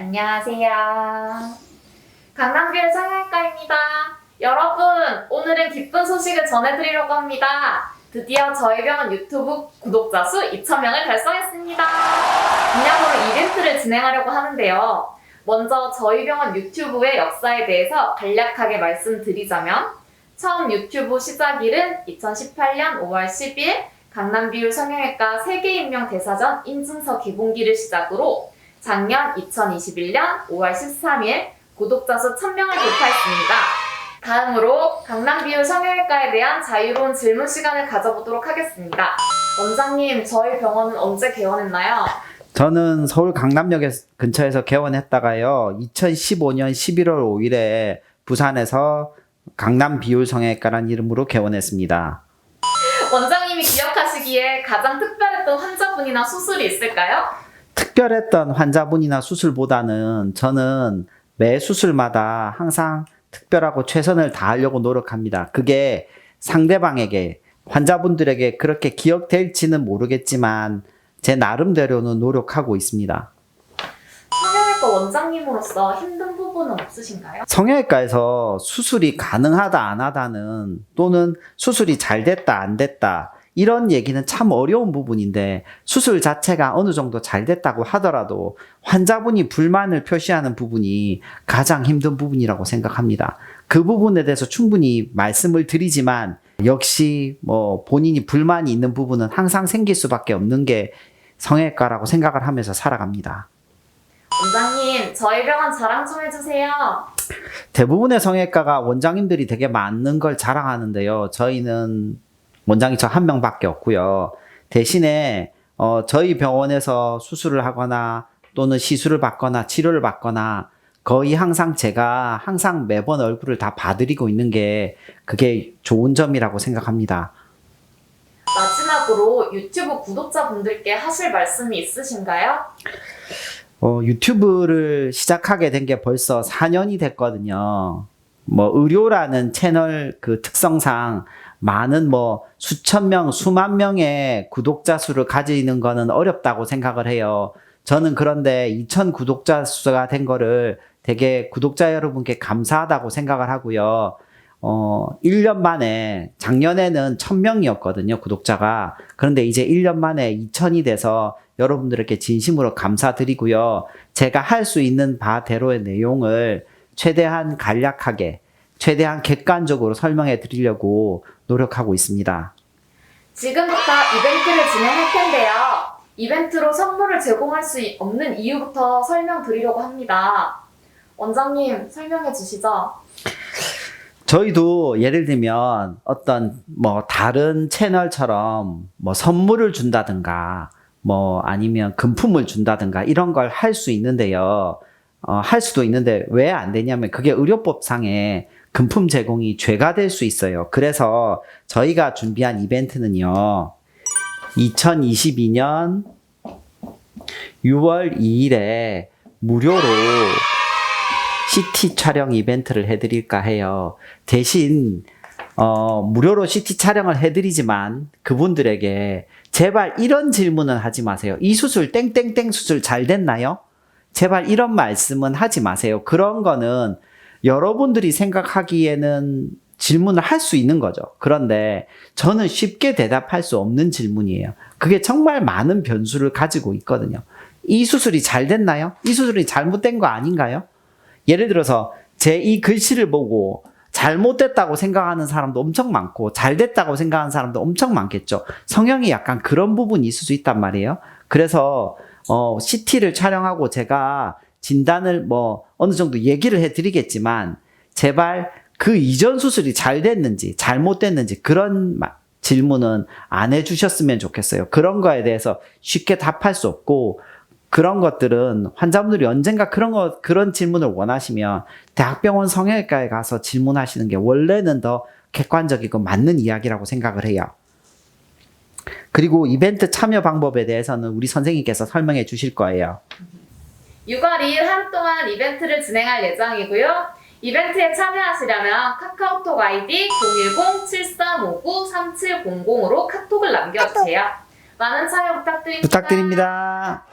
안녕하세요. 강남뷰 성형외과입니다. 여러분, 오늘은 기쁜 소식을 전해드리려고 합니다. 드디어 저희 병원 유튜브 구독자 수 2,000명을 달성했습니다. 기념으로 이벤트를 진행하려고 하는데요. 먼저 저희 병원 유튜브의 역사에 대해서 간략하게 말씀드리자면, 처음 유튜브 시작일은 2018년 5월 10일 강남비율 성형외과 세계인명 대사전 인증서 기본기를 시작으로 작년 2021년 5월 13일 구독자 수 1000명을 돌파했습니다. 다음으로 강남 비율 성형외과에 대한 자유로운 질문 시간을 가져보도록 하겠습니다. 원장님, 저희 병원은 언제 개원했나요? 저는 서울 강남역 근처에서 개원했다가요. 2015년 11월 5일에 부산에서 강남 비율 성형외과라는 이름으로 개원했습니다. 원장님이 기억하시기에 가장 특별했던 환자분이나 수술이 있을까요? 특별했던 환자분이나 수술보다는 저는 매 수술마다 항상 특별하고 최선을 다하려고 노력합니다. 그게 상대방에게 환자분들에게 그렇게 기억될지는 모르겠지만 제 나름대로는 노력하고 있습니다. 성형외과 원장님으로서 힘든 부분은 없으신가요? 성형외과에서 수술이 가능하다 안 하다는 또는 수술이 잘 됐다 안 됐다 이런 얘기는 참 어려운 부분인데 수술 자체가 어느 정도 잘 됐다고 하더라도 환자분이 불만을 표시하는 부분이 가장 힘든 부분이라고 생각합니다. 그 부분에 대해서 충분히 말씀을 드리지만 역시 뭐 본인이 불만이 있는 부분은 항상 생길 수밖에 없는 게 성형외과라고 생각을 하면서 살아갑니다. 원장님, 저희 병원 자랑 좀 해주세요. 대부분의 성형외과가 원장님들이 되게 많은 걸 자랑하는데요. 저희는 원장이 저 한 명밖에 없고요. 대신에 어, 저희 병원에서 수술을 하거나 또는 시술을 받거나 치료를 받거나 거의 항상 제가 항상 매번 얼굴을 다 봐드리고 있는 게 그게 좋은 점이라고 생각합니다. 마지막으로 유튜브 구독자분들께 하실 말씀이 있으신가요? 어, 유튜브를 시작하게 된 게 벌써 4년이 됐거든요. 뭐, 의료라는 채널 그 특성상 많은 뭐 수천 명, 수만 명의 구독자 수를 가지는 거는 어렵다고 생각을 해요. 저는 그런데 2천 구독자 수가 된 거를 되게 구독자 여러분께 감사하다고 생각을 하고요. 어, 1년 만에, 작년에는 1000명이었거든요, 구독자가. 그런데 이제 1년 만에 2000이 돼서 여러분들에게 진심으로 감사드리고요. 제가 할 수 있는 바대로의 내용을 최대한 간략하게, 최대한 객관적으로 설명해 드리려고 노력하고 있습니다. 지금부터 이벤트를 진행할 텐데요. 이벤트로 선물을 제공할 수 없는 이유부터 설명드리려고 합니다. 원장님, 설명해 주시죠. 저희도 예를 들면 어떤 뭐 다른 채널처럼 뭐 선물을 준다든가 뭐 아니면 금품을 준다든가 이런 걸 할 수 있는데요. 어, 할 수도 있는데 왜 안 되냐면 그게 의료법상에 금품 제공이 죄가 될 수 있어요. 그래서 저희가 준비한 이벤트는요. 2022년 6월 2일에 무료로 CT 촬영 이벤트를 해드릴까 해요. 대신 어, 무료로 CT 촬영을 해드리지만 그분들에게 제발 이런 질문은 하지 마세요. 이 수술 땡땡땡 수술 잘 됐나요? 제발 이런 말씀은 하지 마세요. 그런 거는 여러분들이 생각하기에는 질문을 할 수 있는 거죠. 그런데 저는 쉽게 대답할 수 없는 질문이에요. 그게 정말 많은 변수를 가지고 있거든요. 이 수술이 잘 됐나요? 이 수술이 잘못된 거 아닌가요? 예를 들어서 제 이 글씨를 보고 잘못됐다고 생각하는 사람도 엄청 많고 잘 됐다고 생각하는 사람도 엄청 많겠죠. 성형이 약간 그런 부분이 있을 수 있단 말이에요. 그래서 어, CT를 촬영하고 제가 진단을 뭐 어느 정도 얘기를 해드리겠지만 제발 그 이전 수술이 잘 됐는지 잘못됐는지 그런 마- 질문은 안 해주셨으면 좋겠어요. 그런 거에 대해서 쉽게 답할 수 없고 그런 것들은 환자분들이 언젠가 그런 거, 그런 질문을 원하시면 대학병원 성형외과에 가서 질문하시는 게 원래는 더 객관적이고 맞는 이야기라고 생각을 해요. 그리고 이벤트 참여 방법에 대해서는 우리 선생님께서 설명해 주실 거예요. 6월 2일 하루 동안 이벤트를 진행할 예정이고요. 이벤트에 참여하시려면 카카오톡 아이디 010-7359-3700으로 카톡을 남겨주세요. 많은 참여 부탁드립니다. 부탁드립니다.